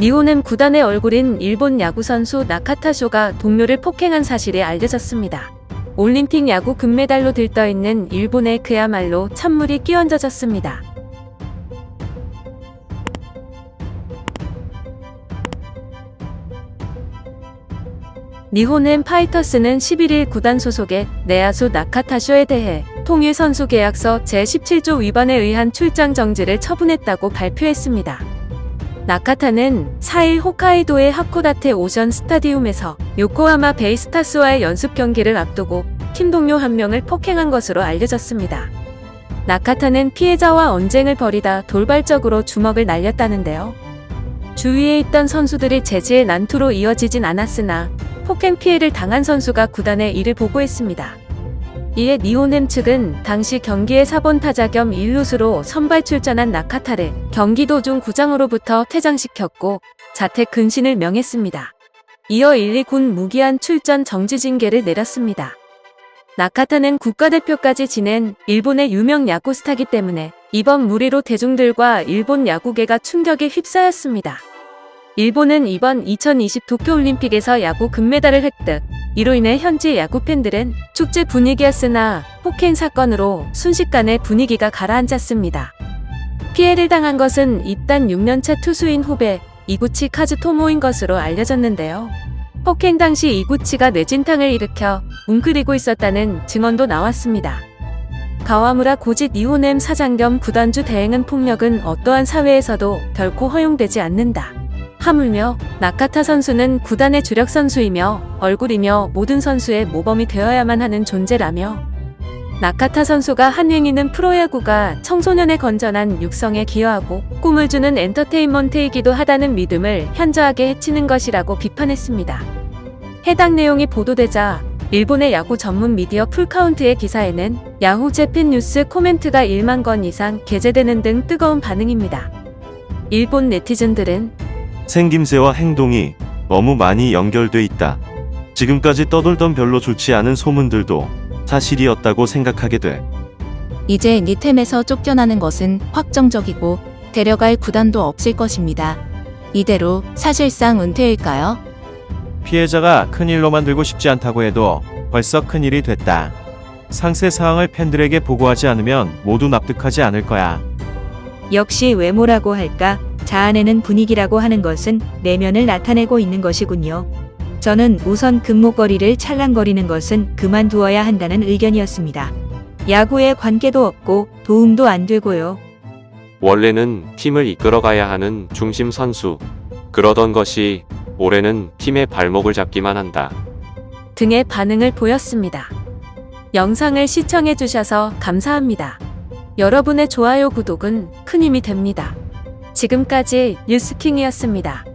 니호넴 구단의 얼굴인 일본 야구 선수 나카타쇼가 동료를 폭행한 사실이 알려졌습니다. 올림픽 야구 금메달로 들떠있는 일본의 그야말로 찬물이 끼얹어졌습니다. 니호넴 파이터스는 11일 구단 소속의 내야수 나카타쇼에 대해 통일 선수 계약서 제17조 위반에 의한 출장 정지를 처분했다고 발표했습니다. 나카타는 4일 홋카이도의 하코다테 오션 스타디움에서 요코하마 베이스타스와의 연습 경기를 앞두고 팀 동료 한 명을 폭행한 것으로 알려졌습니다. 나카타는 피해자와 언쟁을 벌이다 돌발적으로 주먹을 날렸다는데요. 주위에 있던 선수들이 제지의 난투로 이어지진 않았으나 폭행 피해를 당한 선수가 구단에 이를 보고했습니다. 이에 니호넴 측은 당시 경기의 4번 타자 겸 1루수로 선발 출전한 나카타를 경기 도 중 구장으로부터 퇴장시켰고 자택 근신을 명했습니다. 이어 1, 2군 무기한 출전 정지 징계를 내렸습니다. 나카타는 국가대표까지 지낸 일본의 유명 야구 스타기 때문에 이번 무리로 대중들과 일본 야구계가 충격에 휩싸였습니다. 일본은 이번 2020 도쿄올림픽에서 야구 금메달을 획득. 이로 인해 현지 야구 팬들은 축제 분위기였으나 폭행 사건으로 순식간에 분위기가 가라앉았습니다. 피해를 당한 것은 입단 6년차 투수인 후배 이구치 카즈토모인 것으로 알려졌는데요. 폭행 당시 이구치가 뇌진탕을 일으켜 웅크리고 있었다는 증언도 나왔습니다. 가와무라 고짓 이호넴 사장 겸 구단주 대행은 폭력은 어떠한 사회에서도 결코 허용되지 않는다. 하물며 나카타 선수는 구단의 주력 선수이며 얼굴이며 모든 선수의 모범이 되어야만 하는 존재라며 나카타 선수가 한 행위는 프로야구가 청소년의 건전한 육성에 기여하고 꿈을 주는 엔터테인먼트이기도 하다는 믿음을 현저하게 해치는 것이라고 비판했습니다. 해당 내용이 보도되자 일본의 야구 전문 미디어 풀카운트의 기사에는 야후 재팬 뉴스 코멘트가 1만 건 이상 게재되는 등 뜨거운 반응입니다. 일본 네티즌들은 생김새와 행동이 너무 많이 연결돼 있다. 지금까지 떠돌던 별로 좋지 않은 소문들도 사실이었다고 생각하게 돼. 이제 니템에서 쫓겨나는 것은 확정적이고 데려갈 구단도 없을 것입니다. 이대로 사실상 은퇴일까요? 피해자가 큰일로 만들고 싶지 않다고 해도 벌써 큰일이 됐다. 상세 사항을 팬들에게 보고하지 않으면 모두 납득하지 않을 거야. 역시 외모라고 할까 자아내는 분위기라고 하는 것은 내면을 나타내고 있는 것이군요. 저는 우선 금목걸이를 찰랑거리는 것은 그만두어야 한다는 의견이었습니다. 야구에 관계도 없고 도움도 안 되고요. 원래는 팀을 이끌어가야 하는 중심 선수. 그러던 것이 올해는 팀의 발목을 잡기만 한다. 등의 반응을 보였습니다. 영상을 시청해주셔서 감사합니다. 여러분의 좋아요, 구독은 큰 힘이 됩니다. 지금까지 뉴스킹이었습니다.